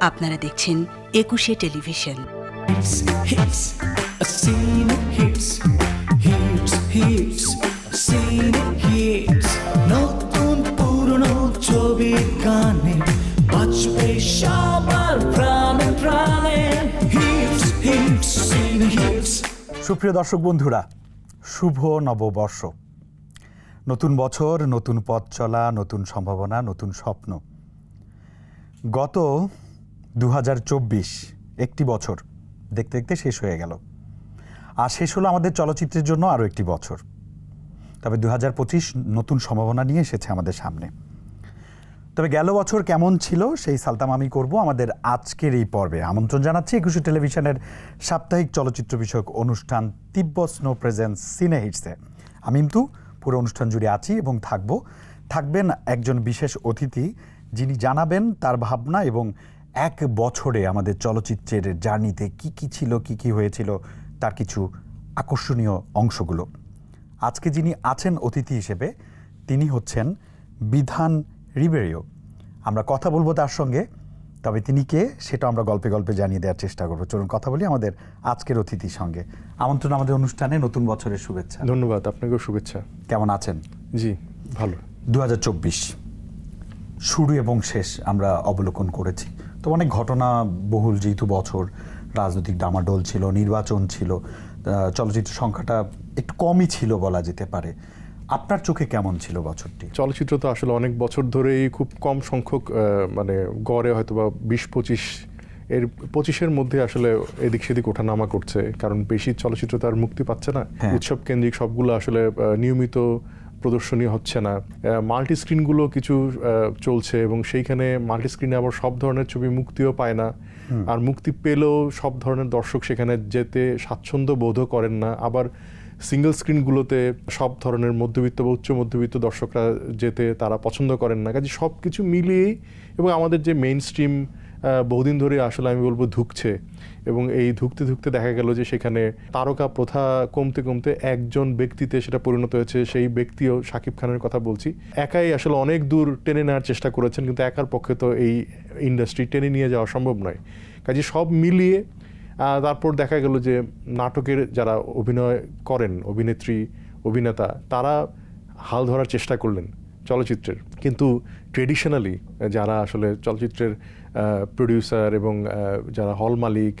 আপনারা দেখছেন একুশে টেলিভিশন. নতুন পুরনো গানে সবার প্রাণে প্রাণে। সুপ্রিয় দর্শক বন্ধুরা শুভ নববর্ষ। নতুন বছর নতুন পথ চলা নতুন সম্ভাবনা নতুন স্বপ্ন। গত দু হাজার চব্বিশ, একটি বছর। দেখতে দেখতে শেষ হয়ে গেল। আর শেষ হলো আমাদের চলচ্চিত্রের জন্য আরও একটি বছর। তবে দু হাজার পঁচিশ নতুন সম্ভাবনা নিয়ে এসেছে আমাদের সামনে। তবে গেল বছর কেমন ছিল সেই সালতাম আমি করব আমাদের আজকের এই পর্বে। আমন্ত্রণ জানাচ্ছি একুশে টেলিভিশনের সাপ্তাহিক চলচ্চিত্র বিষয়ক অনুষ্ঠান তিব্ব স্নো প্রেজেন্স সিনে হিটসে আমি কিন্তু পুরো অনুষ্ঠান জুড়ে আছি এবং থাকব। থাকবেন একজন বিশেষ অতিথি যিনি জানাবেন তার ভাবনা এবং এক বছরে আমাদের চলচ্চিত্রের জার্নিতে কি কি ছিল কি কি হয়েছিল তার কিছু আকর্ষণীয় অংশগুলো। আজকে যিনি আছেন অতিথি হিসেবে তিনি হচ্ছেন বিধান রিবেরিও। আমরা কথা বলব তার সঙ্গে তবে তিনি কে সেটা আমরা গল্পে গল্পে জানিয়ে দেওয়ার চেষ্টা করব। চলুন কথা বলি আমাদের আজকের অতিথির সঙ্গে। আমন্ত্রণ আমাদের অনুষ্ঠানে নতুন বছরের শুভেচ্ছা। ধন্যবাদ আপনাকেও শুভেচ্ছা। কেমন আছেন? জি ভালো। দু হাজার চব্বিশ শুরু এবং শেষ আমরা অবলোকন করেছি। তো অনেক ঘটনা বহুল যেহেতু বছর রাজনৈতিক ডামাডোল ছিল নির্বাচন ছিল চলচ্চিত্র সংখ্যাটা একটু কমই ছিল বলা যেতে পারে। আপনার চোখে কেমন ছিল বছরটি? চলচ্চিত্র তো আসলে অনেক বছর ধরেই খুব কম সংখ্যক মানে গড়ে হয়তো বা বিশ পঁচিশ এর পঁচিশের মধ্যে আসলে এদিক সেদিক ওঠানামা করছে। কারণ বেশি চলচ্চিত্র তো আর মুক্তি পাচ্ছে না। হ্যাঁ। উৎসব কেন্দ্রিক সবগুলো আসলে নিয়মিত প্রদর্শনী হচ্ছে না। মাল্টি স্ক্রিনগুলো কিছু চলছে এবং সেইখানে মাল্টি স্ক্রিনে আবার সব ধরনের ছবি মুক্তিও পায় না। আর মুক্তি পেলেও সব ধরনের দর্শক সেখানে যেতে স্বাচ্ছন্দ্য বোধও করেন না। আবার সিঙ্গেল স্ক্রিনগুলোতে সব ধরনের মধ্যবিত্ত বা উচ্চ মধ্যবিত্ত দর্শকরা যেতে তারা পছন্দ করেন না। কাজে সব কিছু মিলিয়েই এবং আমাদের যে মেইন স্ট্রিম বহুদিন ধরে আসলে আমি বলব ধুকছে। এবং এই ধুকতে ধুকতে দেখা গেল যে সেখানে তারকা প্রথা কমতে কমতে একজন ব্যক্তিতে সেটা পরিণত হয়েছে, সেই ব্যক্তিও শাকিব খানের কথা বলছি। একাই আসলে অনেক দূর টেনে নেওয়ার চেষ্টা করেছেন, কিন্তু একার পক্ষে তো এই ইন্ডাস্ট্রি টেনে নিয়ে যাওয়া সম্ভব নয়। কাজে সব মিলিয়ে তারপর দেখা গেল যে নাটকের যারা অভিনয় করেন, অভিনেত্রী, অভিনেতা, তারা হাল ধরার চেষ্টা করলেন চলচ্চিত্রের। কিন্তু ট্রেডিশনালি যারা আসলে চলচ্চিত্রের প্রডিউসার এবং যারা হল মালিক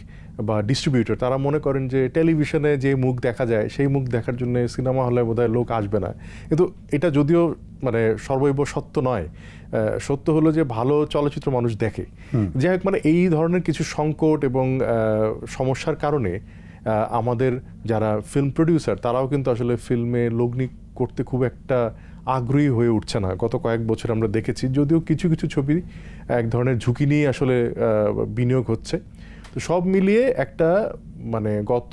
বা ডিস্ট্রিবিউটর তারা মনে করেন যে টেলিভিশনে যে মুখ দেখা যায় সেই মুখ দেখার জন্য সিনেমা হলে বোধহয় লোক আসবে না। কিন্তু এটা যদিও মানে সর্বৈব সত্য নয় সত্য হলো যে ভালো চলচ্চিত্র মানুষ দেখে। যাই হোক মানে এই ধরনের কিছু সংকট এবং সমস্যার কারণে আমাদের যারা ফিল্ম প্রডিউসার তারাও কিন্তু আসলে ফিল্মে লগ্নি করতে খুব একটা আগ্রহী হয়ে উঠছে না। গত কয়েক বছর আমরা দেখেছি, যদিও কিছু কিছু ছবি এক ধরনের ঝুঁকি নিয়ে আসলে বিনিয়োগ হচ্ছে। তো সব মিলিয়ে একটা মানে গত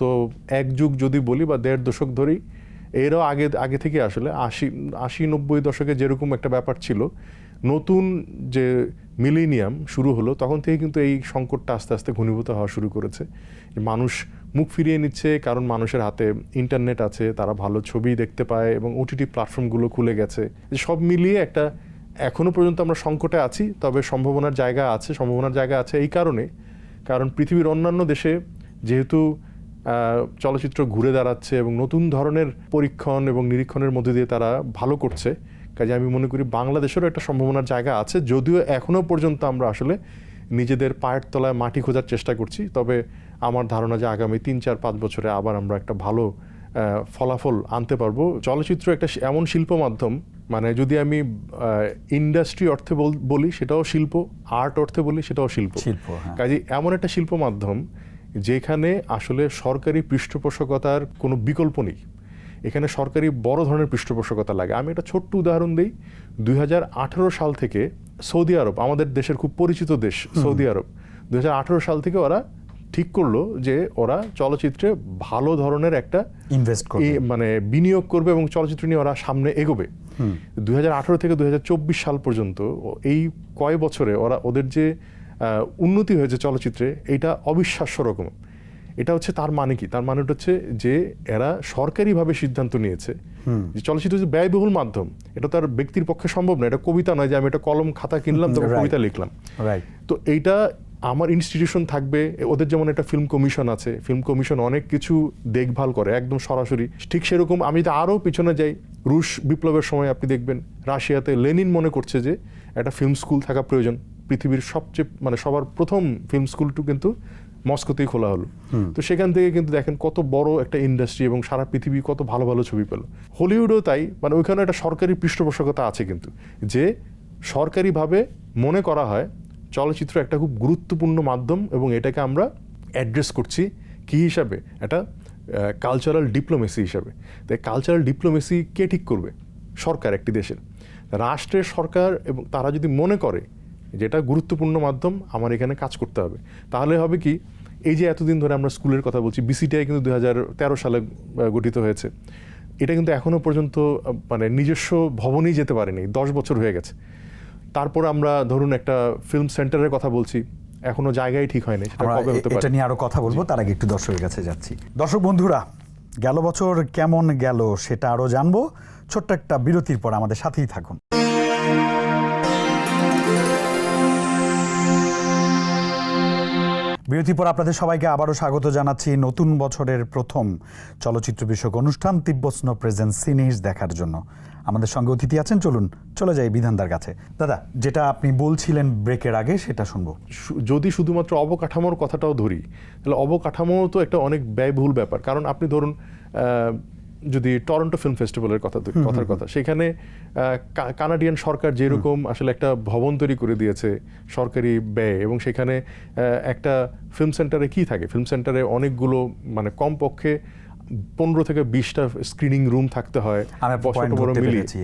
এক যুগ যদি বলি বা দেড় দশক ধরেই, এরও আগে আগে থেকে আসলে আশি আশি, নব্বই দশকে যেরকম একটা ব্যাপার ছিল, নতুন যে মিলেনিয়াম শুরু হলো, তখন থেকে কিন্তু এই সংকটটা আস্তে আস্তে ঘনীভূত হওয়া শুরু করেছে। মানুষ মুখ ফিরিয়ে নিচ্ছে, কারণ মানুষের হাতে ইন্টারনেট আছে, তারা ভালো ছবি দেখতে পায় এবং ওটিটি প্ল্যাটফর্মগুলো খুলে গেছে। সব মিলিয়ে একটা এখনও পর্যন্ত আমরা সংকটে আছি, তবে সম্ভাবনার জায়গা আছে, সম্ভাবনার জায়গা আছে এই কারণে। কারণ পৃথিবীর অন্যান্য দেশে যেহেতু চলচ্চিত্র ঘুরে দাঁড়াচ্ছে এবং নতুন ধরনের পরীক্ষণ এবং নিরীক্ষণের মধ্যে দিয়ে তারা ভালো করছে, কাজে আমি মনে করি বাংলাদেশেরও একটা সম্ভাবনার জায়গা আছে, যদিও এখনও পর্যন্ত আমরা আসলে নিজেদের পায়ের তলায় মাটি খোঁজার চেষ্টা করছি, তবে আমার ধারণা যে আগামী তিন চার পাঁচ বছরে আবার আমরা একটা ভালো ফলাফল আনতে পারব। চলচ্চিত্র একটা এমন শিল্প মাধ্যম মানে যদি আমি ইন্ডাস্ট্রি অর্থে বলি সেটাও শিল্প আর্ট অর্থে বলি সেটাও শিল্প। শিল্প, হ্যাঁ। কাজে এমন একটা শিল্প মাধ্যম যেখানে আসলে সরকারি পৃষ্ঠপোষকতার কোনো বিকল্প নেই। এখানে সরকারি বড় ধরনের পৃষ্ঠপোষকতা লাগে। আমি একটা ছোট্ট উদাহরণ দিই। দুই হাজার আঠেরো সাল থেকে সৌদি আরব আমাদের দেশের খুব পরিচিত দেশ সৌদি আরব। দুই হাজার আঠেরো সাল থেকে ওরা ঠিক করল যে ওরা চলচ্চিত্রে ভালো ধরনের একটা ইনভেস্ট করবে। মানে বিনিয়োগ করবে এবং চলচ্চিত্র নিয়ে ওরা সামনে এগোবে। দুই হাজার আঠারো থেকে দুই হাজার চব্বিশ সাল পর্যন্ত এই কয় বছরে ওরা ওদের যে উন্নতি হয়েছে চলচ্চিত্রে এটা অবিশ্বাস্য রকম। এটা হচ্ছে তার মানে কি? তার মানেটা হচ্ছে যে এরা সরকারিভাবে সিদ্ধান্ত নিয়েছে যে চলচ্চিত্র যে ব্যয়বহুল মাধ্যম। এটা তার ব্যক্তির পক্ষে সম্ভব না। এটা কবিতা নয় যে আমি একটা কলম খাতা কিনলাম তবে কবিতা লিখলাম। তো এইটা আমার ইনস্টিটিউশন থাকবে ওদের যেমন একটা ফিল্ম কমিশন আছে ফিল্ম কমিশন অনেক কিছু দেখভাল করে একদম সরাসরি। ঠিক সেরকম আমি তো আরও পিছনে যাই রুশ বিপ্লবের সময় আপনি দেখবেন রাশিয়াতে লেনিন মনে করছে যে একটা ফিল্ম স্কুল থাকা প্রয়োজন। পৃথিবীর সবচেয়ে মানে সবার প্রথম ফিল্ম স্কুলটু কিন্তু মস্কোতেই খোলা হলো। তো সেখান থেকে কিন্তু দেখেন কত বড় একটা ইন্ডাস্ট্রি এবং সারা পৃথিবী কত ভালো ভালো ছবি পেল। হলিউডও তাই মানে ওইখানে একটা সরকারি পৃষ্ঠপোষকতা আছে কিন্তু যে সরকারিভাবে মনে করা হয় চলচ্চিত্র একটা খুব গুরুত্বপূর্ণ মাধ্যম এবং এটাকে আমরা অ্যাড্রেস করছি কি হিসাবে? একটা কালচারাল ডিপ্লোমেসি হিসাবে। তাই কালচারাল ডিপ্লোমেসি কে ঠিক করবে? সরকার একটি দেশের। রাষ্ট্রের সরকার এবং তারা যদি মনে করে যেটা গুরুত্বপূর্ণ মাধ্যম, আমার এখানে কাজ করতে হবে। তাহলে হবে কি, এই যে এতদিন ধরে আমরা স্কুলের কথা বলছি বিসিটিআই কিন্তু দু হাজার তেরো সালে গঠিত হয়েছে। এটা কিন্তু এখনও পর্যন্ত মানে নিজস্ব ভবনেই যেতে পারেনি। দশ বছর হয়ে গেছে। তারপর আমরা ধরুন একটা ফিল্ম সেন্টারের কথা বলছি এখনও জায়গায় ঠিক হয়নি সেটা কবে হতে পারে? এটা নিয়ে আরও কথা বলব তার আগে একটু দর্শকের কাছে যাচ্ছি। দর্শক বন্ধুরা গেল বছর কেমন গেল সেটা আরও জানব ছোট্ট একটা বিরতির পর আমাদের সাথেই থাকুন। বিরতির পর আপনাদের সবাইকে আবারও স্বাগত জানাচ্ছি নতুন বছরের প্রথম চলচ্চিত্র বিষয়ক অনুষ্ঠান তিব্বস্ন প্রেজেন্ট সিনেজ দেখার জন্য। আমাদের সঙ্গে অতিথি আছেন, চলুন, চলে যাই বিধানদার কাছে। দাদা, যেটা আপনি বলছিলেন ব্রেকের আগে, সেটা শুনব। যদি শুধুমাত্র অবকাঠামোর কথাটাও ধরি, তাহলে অবকাঠামো তো একটা অনেক ব্যয়বহুল ব্যাপার। কারণ আপনি ধরুন যদি টরন্টো ফিল্ম ফেস্টিভ্যালের কথা কথার কথা সেখানে কানাডিয়ান সরকার যেরকম আসলে একটা ভবন তৈরি করে দিয়েছে সরকারি ব্যয় এবং সেখানে একটা ফিল্ম সেন্টারে কি থাকে? ফিল্ম সেন্টারে অনেকগুলো মানে কমপক্ষে পনেরো থেকে বিশটা স্ক্রিনিং রুম থাকতে হয় আমি বড়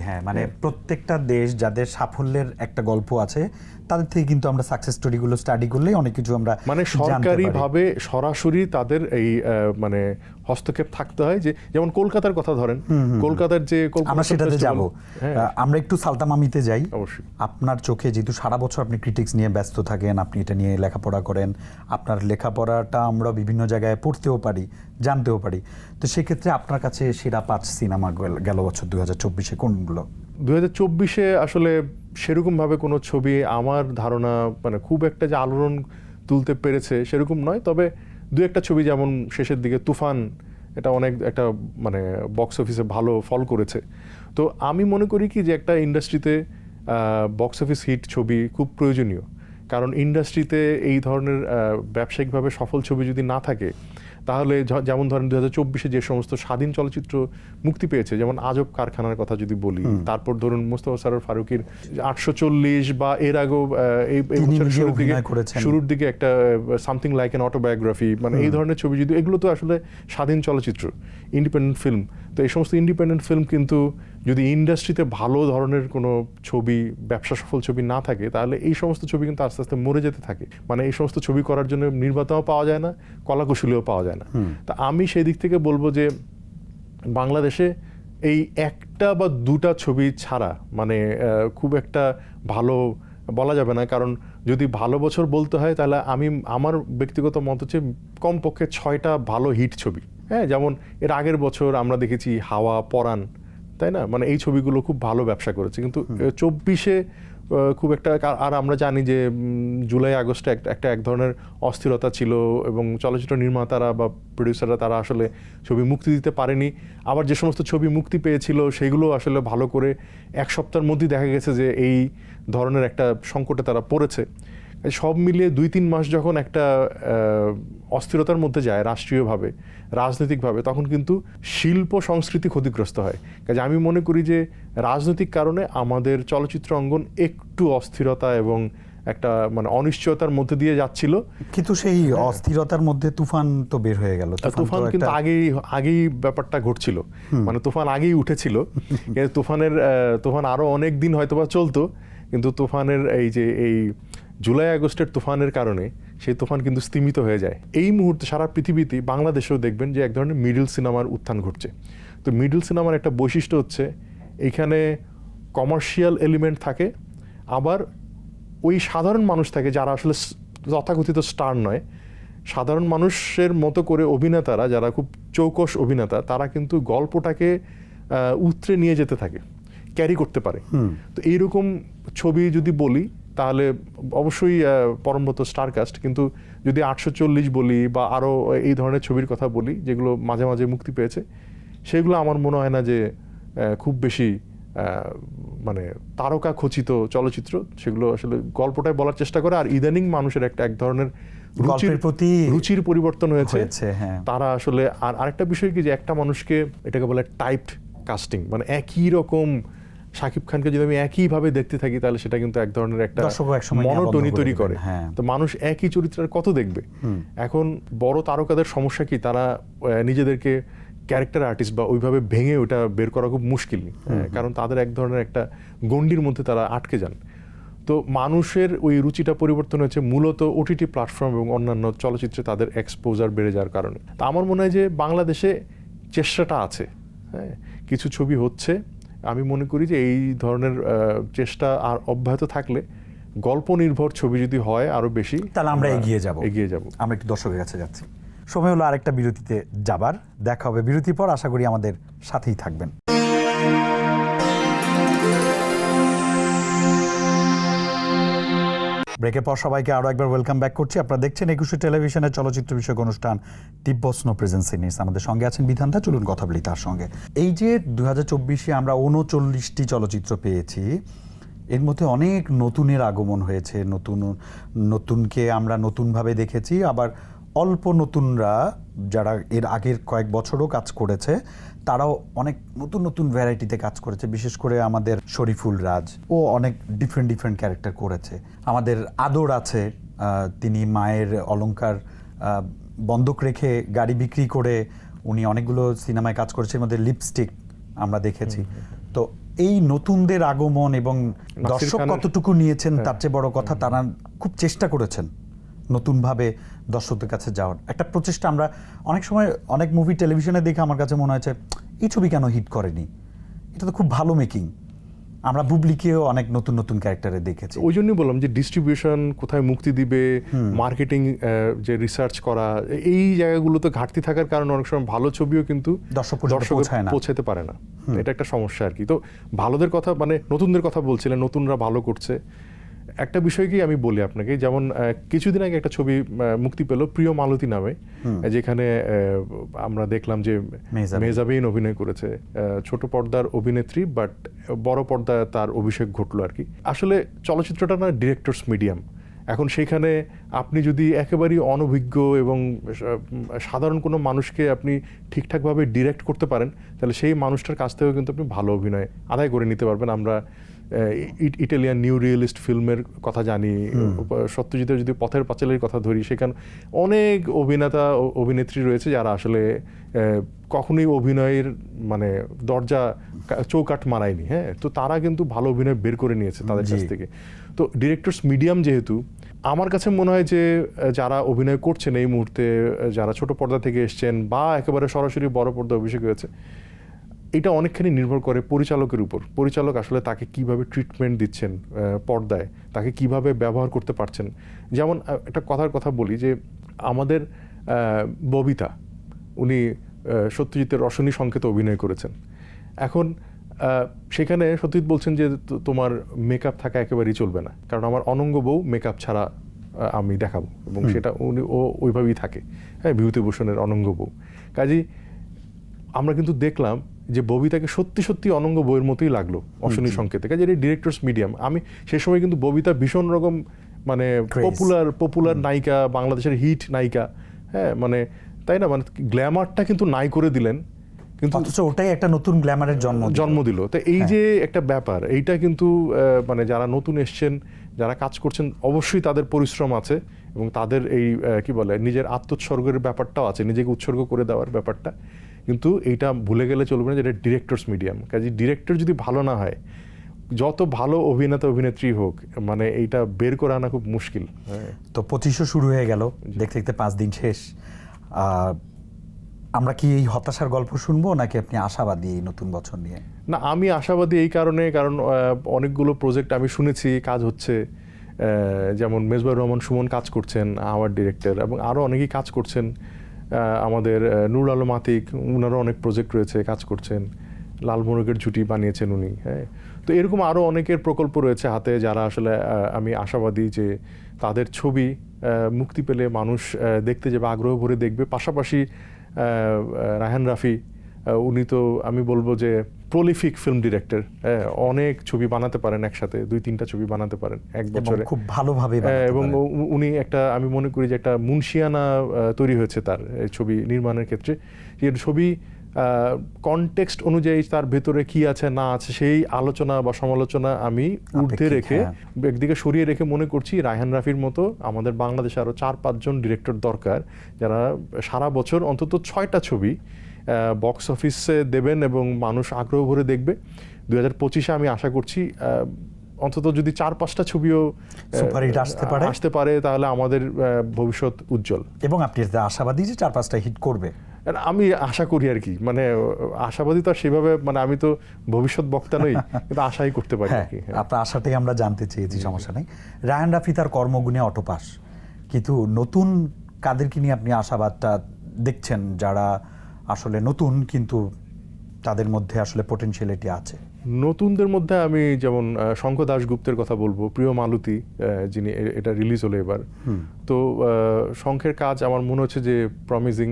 হ্যাঁ মানে প্রত্যেকটা দেশ যাদের সাফল্যের একটা গল্প আছে তাদের থেকে কিন্তু আমরা সাকসেস স্টোরিগুলো স্টাডি করলেই অনেক কিছু আমরা মানে সরকারিভাবে সরাসরি তাদের এই মানে হস্তক্ষেপ থাকতে হয় যে যেমন কলকাতার কথা ধরেন। কলকাতার যে আমরা সেটাতে যাব। হ্যাঁ। আমরা একটু সালতামামিতে যাই। অবশ্যই। আপনার চোখে যেহেতু সারা বছর আপনি ক্রিটিক্স নিয়ে ব্যস্ত থাকেন আপনি এটা নিয়ে লেখাপড়া করেন আপনার লেখাপড়াটা আমরা বিভিন্ন জায়গায় পড়তেও পারি জানতেও পারি। তো সেক্ষেত্রে আপনার কাছে সেরা পাঁচ সিনেমা গেল বছর দু হাজার চব্বিশে কোনগুলো? দু হাজার চব্বিশে আসলে সেরকমভাবে কোনো ছবি আমার ধারণা মানে খুব একটা যে আলোড়ন তুলতে পেরেছে সেরকম নয়। তবে দু একটা ছবি যেমন শেষের দিকে তুফান, এটা অনেক একটা মানে বক্স অফিসে ভালো ফল করেছে। তো আমি মনে করি কি যে একটা ইন্ডাস্ট্রিতে বক্স অফিস হিট ছবি খুব প্রয়োজনীয়। কারণ ইন্ডাস্ট্রিতে এই ধরনের ব্যবসায়িকভাবে সফল ছবি যদি না থাকে তাহলে যেমন ধরেন দু হাজার চব্বিশে যে সমস্ত স্বাধীন চলচ্চিত্র মুক্তি পেয়েছে যেমন আজব কারখানার কথা যদি বলি তারপর ধরুন মোস্তফা সারোর ফারুকির আটশো চল্লিশ বা এর আগেও এই বছরের শুরুর দিকে শুরুর দিকে একটা সামথিং লাইক অ্যান অটোবায়োগ্রাফি মানে এই ধরনের ছবি যদি এগুলো তো আসলে স্বাধীন চলচ্চিত্র ইন্ডিপেন্ডেন্ট ফিল্ম তো এই সমস্ত ইন্ডিপেন্ডেন্ট ফিল্ম কিন্তু যদি ইন্ডাস্ট্রিতে ভালো ধরনের কোনো ছবি ব্যবসা সফল ছবি না থাকে তাহলে এই সমস্ত ছবি কিন্তু আস্তে আস্তে মরে যেতে থাকে। মানে এই সমস্ত ছবি করার জন্য নির্মাতাও পাওয়া যায় না কলাকুশলীও পাওয়া যায় না। তা আমি সেই দিক থেকে বলব যে বাংলাদেশে এই একটা বা দুটা ছবি ছাড়া মানে খুব একটা ভালো বলা যাবে না। কারণ যদি ভালো বছর বলতে হয় তাহলে আমি আমার ব্যক্তিগত মত হচ্ছে কমপক্ষে ছয়টা ভালো হিট ছবি। হ্যাঁ যেমন এর আগের বছর আমরা দেখেছি হাওয়া পরাণ তাই না? মানে এই ছবিগুলো খুব ভালো ব্যবসা করেছে। কিন্তু চব্বিশে খুব একটা আর- আমরা জানি যে জুলাই আগস্টে একটা একটা এক ধরনের অস্থিরতা ছিল এবং চলচ্চিত্র নির্মাতারা বা প্রডিউসাররা তারা আসলে ছবি মুক্তি দিতে পারেনি। আবার যে সমস্ত ছবি মুক্তি পেয়েছিল সেগুলো আসলে ভালো করে এক সপ্তাহের মধ্যেই দেখা গেছে যে এই ধরনের একটা সংকটে তারা পড়েছে। সব মিলিয়ে দুই তিন মাস যখন একটা অস্থিরতার মধ্যে যায় রাষ্ট্রীয়ভাবে রাজনৈতিকভাবে তখন কিন্তু শিল্প সংস্কৃতি ক্ষতিগ্রস্ত হয়। কাজে আমি মনে করি যে রাজনৈতিক কারণে আমাদের চলচ্চিত্র অঙ্গন একটু অস্থিরতা এবং একটা মানে অনিশ্চয়তার মধ্যে দিয়ে যাচ্ছিল। কিন্তু সেই অস্থিরতার মধ্যে তুফান তো বের হয়ে গেল। তুফান কিন্তু আগেই আগেই ব্যাপারটা ঘটছিল। মানে তুফান আগেই উঠেছিল। তুফানের তুফান আরও অনেক দিন হয়তোবা চলতো। কিন্তু তুফানের এই যে এই জুলাই আগস্টের তুফানের কারণে সেই তুফান কিন্তু স্তীমিত হয়ে যায়। এই মুহূর্তে সারা পৃথিবীতে বাংলাদেশেও দেখবেন যে এক ধরনের মিডল সিনেমার উত্থান ঘটছে। তো মিডল সিনেমার একটা বৈশিষ্ট্য হচ্ছে এইখানে কমার্শিয়াল এলিমেন্ট থাকে আবার ওই সাধারণ মানুষ থাকে যারা আসলে তথাকথিত স্টার নয়। সাধারণ মানুষের মতো করে অভিনেতারা যারা খুব চৌকস অভিনেতা তারা কিন্তু গল্পটাকে উতরে নিয়ে যেতে থাকে ক্যারি করতে পারে। তো এইরকম ছবি যদি বলি তাহলে অবশ্যই পরমব্রত স্টারকাস্ট কিন্তু যদি আটশো চল্লিশ বলি বা আরও এই ধরনের ছবির কথা বলি যেগুলো মাঝে মাঝে মুক্তি পেয়েছে সেগুলো আমার মনে হয় না যে খুব বেশি মানে তারকা খচিত চলচ্চিত্র সেগুলো আসলে গল্পটাই বলার চেষ্টা করে আর ইদানিং মানুষের একটা এক ধরনের রুচির প্রতি রুচির পরিবর্তন হয়েছে হয়েছে, হ্যাঁ। তারা আসলে আর আরেকটা বিষয় কি যে একটা মানুষকে এটাকে বলে টাইপড কাস্টিং মানে একই রকম শাকিব খানকে যদি আমি একইভাবে দেখতে থাকি তাহলে সেটা কিন্তু এক ধরনের একটা মনোটনি তৈরি করে হ্যাঁ। তো মানুষ একই চরিত্রের কত দেখবে? এখন বড় তারকাদের সমস্যা কি? তারা নিজেদেরকে ক্যারেক্টার আর্টিস্ট বা ওইভাবে ভেঙে ওটা বের করা খুব মুশকিল। হ্যাঁ, কারণ তাদের এক ধরনের একটা গণ্ডির মধ্যে তারা আটকে যান। তো মানুষের ওই রুচিটা পরিবর্তন হয়েছে মূলত ওটিটি প্ল্যাটফর্ম এবং অন্যান্য চলচ্চিত্রে তাদের এক্সপোজার বেড়ে যাওয়ার কারণে। তা আমার মনে হয় যে বাংলাদেশে চেষ্টাটা আছে। হ্যাঁ কিছু ছবি হচ্ছে আমি মনে করি যে এই ধরনের চেষ্টা আর অব্যাহত থাকলে গল্প নির্ভর ছবি যদি হয় আরও বেশি তাহলে আমরা এগিয়ে যাব। এগিয়ে যাব। আমরা একটু দর্শকের কাছে যাচ্ছি। সময় হলো আরেকটা বিরতিতে যাবার। দেখা হবে বিরতির পর। আশা করি আমাদের সাথেই থাকবেন। ব্রেকের পর সবাইকে আরও একবার ওয়েলকাম ব্যাক করছি। আপনারা দেখছেন একুশে টেলিভিশনের চলচ্চিত্র বিষয়ক অনুষ্ঠান তিব্বস্ন প্রেজেন্স সিনিস আমাদের সঙ্গে আছেন বিধানটা চলুন কথা বলি তার সঙ্গে। এই যে দু হাজার চব্বিশে আমরা উনচল্লিশটি চলচ্চিত্র পেয়েছি, এর মধ্যে অনেক নতুনের আগমন হয়েছে। নতুন, নতুনকে আমরা নতুনভাবে দেখেছি, আবার অল্প নতুনরা যারা এর আগের কয়েক বছরও কাজ করেছে তারাও অনেক নতুন নতুন ভ্যারাইটিতে কাজ করেছে বিশেষ করে আমাদের শরীফুল রাজ। ও অনেক ডিফারেন্ট ডিফারেন্ট ক্যারেক্টার করেছে। আমাদের আদর আছে তিনি মায়ের অলংকার আহ, বন্ধক রেখে গাড়ি বিক্রি করে উনি অনেকগুলো সিনেমায় কাজ করেছে এর মধ্যে লিপস্টিক আমরা দেখেছি। তো এই নতুনদের আগমন এবং দর্শক কতটুকু নিয়েছেন তার চেয়ে বড় কথা তারা খুব চেষ্টা করেছেন নতুনভাবে দর্শকদের কাছে যাওয়ার। একটা প্রচেষ্টা আমরা অনেক সময় অনেক মুভি টেলিভিশনে দেখে আমার কাছে মনে হয়েছে এই ছবি কেন হিট করেনি? এটা তো খুব ভালো মেকিং আমরা বুবলিকেও অনেক নতুন নতুন ক্যারেক্টারে দেখেছি। ওই জন্যই বললাম যে ডিস্ট্রিবিউশন কোথায় মুক্তি দিবে মার্কেটিং যে রিসার্চ করা এই জায়গাগুলোতে ঘাটতি থাকার কারণে অনেক সময় ভালো ছবিও কিন্তু দর্শক না। পৌঁছাতে পারে না। এটা একটা সমস্যা আর কি। তো ভালোদের কথা মানে নতুনদের কথা বলছিলেন নতুনরা ভালো করছে। একটা বিষয় কি আমি বলি আপনাকে যেমন কিছুদিন আগে একটা ছবি মুক্তি পেল প্রিয় মালতী নামে যেখানে আমরা দেখলাম যে মেহজাবিন। অভিনয় করেছে। ছোট পর্দার অভিনেত্রী বাট বড় পর্দায় তার অভিষেক ঘটলো আর কি। আসলে চলচ্চিত্রটা না ডিরেক্টরস মিডিয়াম এখন সেখানে আপনি যদি একেবারেই অনভিজ্ঞ এবং সাধারণ কোনো মানুষকে আপনি ঠিকঠাকভাবে ডিরেক্ট করতে পারেন তাহলে সেই মানুষটার কাছ থেকেও কিন্তু আপনি ভালো অভিনয় আদায় করে নিতে পারবেন। আমরা ইটালিয়ান নিউ রিয়েলিস্ট ফিল্মের কথা জানি সত্যজিতের যদি পথের পাঁচালের কথা ধরি সেখানে অনেক অভিনেতা অভিনেত্রী রয়েছে যারা আসলে কখনোই অভিনয়ের মানে দরজা চৌকাঠ মারায়নি হ্যাঁ? তো তারা কিন্তু ভালো অভিনয় বের করে নিয়েছে তাদের কাছ থেকে। তো ডিরেক্টরস মিডিয়াম যেহেতু আমার কাছে মনে হয় যে যারা অভিনয় করছেন এই মুহূর্তে যারা ছোট পর্দা থেকে এসছেন বা একেবারে সরাসরি বড় পর্দা অভিষেক হয়েছে এটা অনেকখানি নির্ভর করে পরিচালকের উপর। পরিচালক আসলে তাকে কীভাবে ট্রিটমেন্ট দিচ্ছেন পর্দায় তাকে কীভাবে ব্যবহার করতে পারছেন। যেমন একটা কথার কথা বলি যে আমাদের ববিতা উনি সত্যজিতের রসনী সংকেত অভিনয় করেছেন। এখন সেখানে সত্যজিৎ বলছেন যে তোমার মেকআপ থাকা একেবারেই চলবে না। কারণ আমার অনঙ্গ বউ মেকআপ ছাড়া আমি দেখাবো। এবং সেটা উনি ও ওইভাবেই থাকে। হ্যাঁ বিভূতিভূষণের অনঙ্গ বউ। কাজেই আমরা কিন্তু দেখলাম যে ববিতাকে সত্যি সত্যি অনঙ্গ বইয়ের মতোই লাগল অশনি সংকেতে কাজে এটা ডিরেক্টরস মিডিয়াম আমি সে সময় কিন্তু ববিতা ভীষণ রকম মানে পপুলার পপুলার নায়িকা বাংলাদেশের হিট নায়িকা। হ্যাঁ মানে তাই না? মানে গ্ল্যামারটা কিন্তু নাই করে দিলেন। কিন্তু অথচ ওটাই একটা নতুন গ্ল্যামারের জন্ম জন্ম দিল। তো এই যে একটা ব্যাপার এইটা কিন্তু মানে যারা নতুন এসছেন যারা কাজ করছেন অবশ্যই তাদের পরিশ্রম আছে এবং তাদের এই কি বলে নিজের আত্মোৎসর্গের ব্যাপারটাও আছে নিজেকে উৎসর্গ করে দেওয়ার ব্যাপারটা। কিন্তু এইটা ভুলে গেলে চলবে না যেটা ডিরেক্টরস মিডিয়াম কাজে ডিরেক্টর যদি ভালো না হয় যত ভালো অভিনেতা অভিনেত্রী হোক মানে এইটা বের করে আনা খুব মুশকিল। হ্যাঁ। তো পঁচিশশো শুরু হয়ে গেল দেখতে দেখতে পাঁচ দিন শেষ। আমরা কি এই হতাশার গল্প শুনব নাকি আপনি আশাবাদী এই নতুন বছর নিয়ে? না আমি আশাবাদী এই কারণে কারণ অনেকগুলো প্রজেক্ট আমি শুনেছি কাজ হচ্ছে। যেমন মেজবাউর রহমান সুমন কাজ করছেন আমার ডিরেক্টর এবং আরও অনেকেই কাজ করছেন। আমাদের নুর আলম আতিক ওনারও অনেক প্রজেক্ট রয়েছে, কাজ করছেন। লাল মোরগের ঝুটি বানিয়েছেন উনি হ্যাঁ। তো এরকম আরও অনেকের প্রকল্প রয়েছে হাতে যারা আসলে আমি আশাবাদী যে তাদের ছবি মুক্তি পেলে মানুষ দেখতে যাবে, আগ্রহ ভরে দেখবে। পাশাপাশি রায়হান রাফি উনি তো আমি বলব যে প্রলিফিক ফিল্ম ডিরেক্টর অনেক ছবি বানাতে পারেন একসাথে দুই তিনটা ছবি বানাতে পারেন এক বছরে। খুব ভালোভাবে হ্যাঁ, এবং উনি একটা আমি মনে করি যে একটা মুন্সিয়ানা তৈরি হয়েছে তার ছবি নির্মাণের ক্ষেত্রে। যে ছবি কনটেক্সট অনুযায়ী তার ভেতরে কি আছে না আছে সেই আলোচনা বা সমালোচনা আমি ঊর্ধ্বে রেখে হ্যাঁ। একদিকে সরিয়ে রেখে মনে করছি রায়হান রাফির মতো আমাদের বাংলাদেশে আরও চার পাঁচজন ডিরেক্টর দরকার যারা সারা বছর অন্তত ছয়টা ছবি বক্স অফিসে দেবেন এবং মানুষ আগ্রহ ভরে দেখবে। দু হাজার পঁচিশে আমি আশা করছি অন্তত যদি চার পাঁচটা ছবিও সুপারহিট আসতে পারে। আসতে পারে তাহলে আমাদের ভবিষ্যৎ উজ্জ্বল। এবং আপনি আশাবাদী যে চার পাঁচটা হিট করবে। আমি আশা করি আর কি মানে আশাবাদী তো সেভাবে মানে আমি তো ভবিষ্যৎ বক্তা নই কিন্তু আশাই করতে পারি হ্যাঁ আর কি হ্যাঁ। আপনার আশাটাই আমরা জানতে চেয়েছি সমস্যা নেই। রায়ান রাফি তার কর্মগুণে অটোপাস। কিন্তু নতুন কাদেরকে নিয়ে আপনি আশাবাদটা দেখছেন যারা আসলে নতুন কিন্তু তাদের মধ্যে আসলে পোটেনশিয়ালিটি আছে। নতুনদের মধ্যে আমি যেমন শঙ্খ দাশগুপ্তের কথা বলব প্রিয় মালতী যিনি এটা রিলিজ হলো এবার। তো শঙ্খের কাজ আমার মনে হচ্ছে যে প্রমিজিং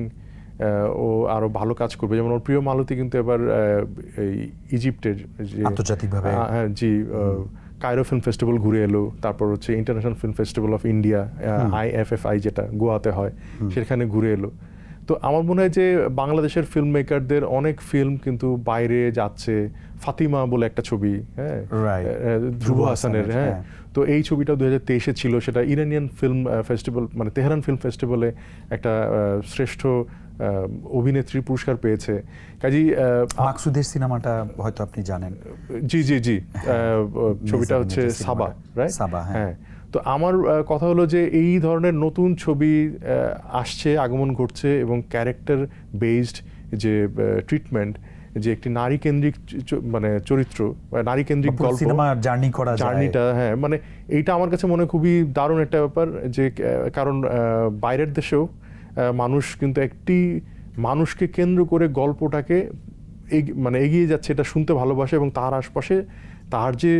ও আরও ভালো কাজ করবে। যেমন ওর প্রিয় মালতী কিন্তু এবার ইজিপ্টের যে আন্তর্জাতিকভাবে। হ্যাঁ জি কায়রো ফিল্ম ফেস্টিভ্যাল ঘুরে এলো তারপর হচ্ছে international film festival of India IFFI যেটা গোয়াতে হয় সেখানে ঘুরে এলো। তো আমার মনে হয় যে বাংলাদেশের ফিল্ম মেকারদের অনেক ফিল্ম কিন্তু বাইরে যাচ্ছে ফাতিমা বলে একটা ছবি হ্যাঁ? ধ্রুব হাসানের হ্যাঁ? তো এই ছবিটা দু হাজার তেইশে ছিল সেটা ইরানিয়ান ফিল্ম ফেস্টিভ্যাল মানে তেহরান ফিল্ম ফেস্টিভ্যালে একটা শ্রেষ্ঠ অভিনেত্রী পুরস্কার পেয়েছে। কাজী মাকসুদের সিনেমাটা হয়তো আপনি জানেন। জি জি জি। ছবিটা হচ্ছে সাবা। রাইট সাবা, হ্যাঁ। তো আমার কথা হলো যে এই ধরনের নতুন ছবি আসছে আগমন ঘটছে এবং ক্যারেক্টার বেসড যে ট্রিটমেন্ট যে একটি নারী কেন্দ্রিক মানে চরিত্র বা নারী কেন্দ্রিক গল্প সিনেমা জার্নি করা জার্নিটা হ্যাঁ মানে এইটা আমার কাছে মনে খুবই দারুণ একটা ব্যাপার যে কারণ বাইরের দেশেও মানুষ কিন্তু একটি মানুষকে কেন্দ্র করে গল্পটাকে মানে এগিয়ে যাচ্ছে এটা শুনতে ভালোবাসে এবং তার আশপাশে তার যে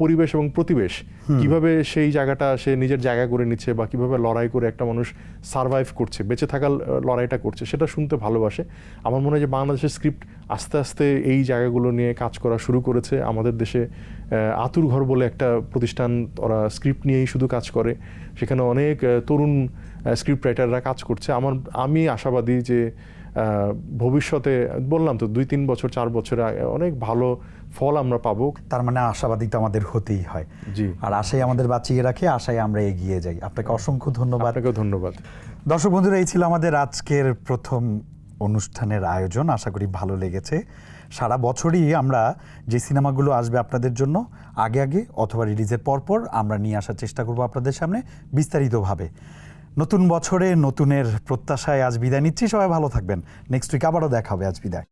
পরিবেশ এবং প্রতিবেশ কীভাবে সেই জায়গাটা সে নিজের জায়গা করে নিচ্ছে বা কীভাবে লড়াই করে একটা মানুষ সারভাইভ করছে বেঁচে থাকার লড়াইটা করছে সেটা শুনতে ভালোবাসে। আমার মনে হয় যে বাংলাদেশের স্ক্রিপ্ট আস্তে আস্তে এই জায়গাগুলো নিয়ে কাজ করা শুরু করেছে। আমাদের দেশে আতুর ঘর বলে একটা প্রতিষ্ঠান ওরা স্ক্রিপ্ট নিয়েই শুধু কাজ করে। সেখানে অনেক তরুণ স্ক্রিপ্ট রাইটাররা কাজ করছে। আমার আমি আশাবাদী যে ভবিষ্যতে বললাম তো দুই তিন বছর চার বছরে অনেক ভালো ফল আমরা পাবো। তার মানে আশাবাদী তো আমাদের হতেই হয়। জি। আর আশাই আমাদের বাঁচিয়ে রাখে আশাই আমরা এগিয়ে যাই। আপনাকে অসংখ্য ধন্যবাদ। আপনাকেও ধন্যবাদ। দর্শক বন্ধুরা এই ছিল আমাদের আজকের প্রথম অনুষ্ঠানের আয়োজন। আশা করি ভালো লেগেছে। সারা বছরই আমরা যে সিনেমাগুলো আসবে আপনাদের জন্য আগে আগে অথবা রিলিজের পরপর আমরা নিয়ে আসার চেষ্টা করব আপনাদের সামনে বিস্তারিতভাবে। নতুন বছরে নতুনের প্রত্যাশায় আজ বিদায় নিচ্ছি। সবাই ভালো থাকবেন। নেক্সট উইক আবারও দেখা হবে। আজ বিদায়।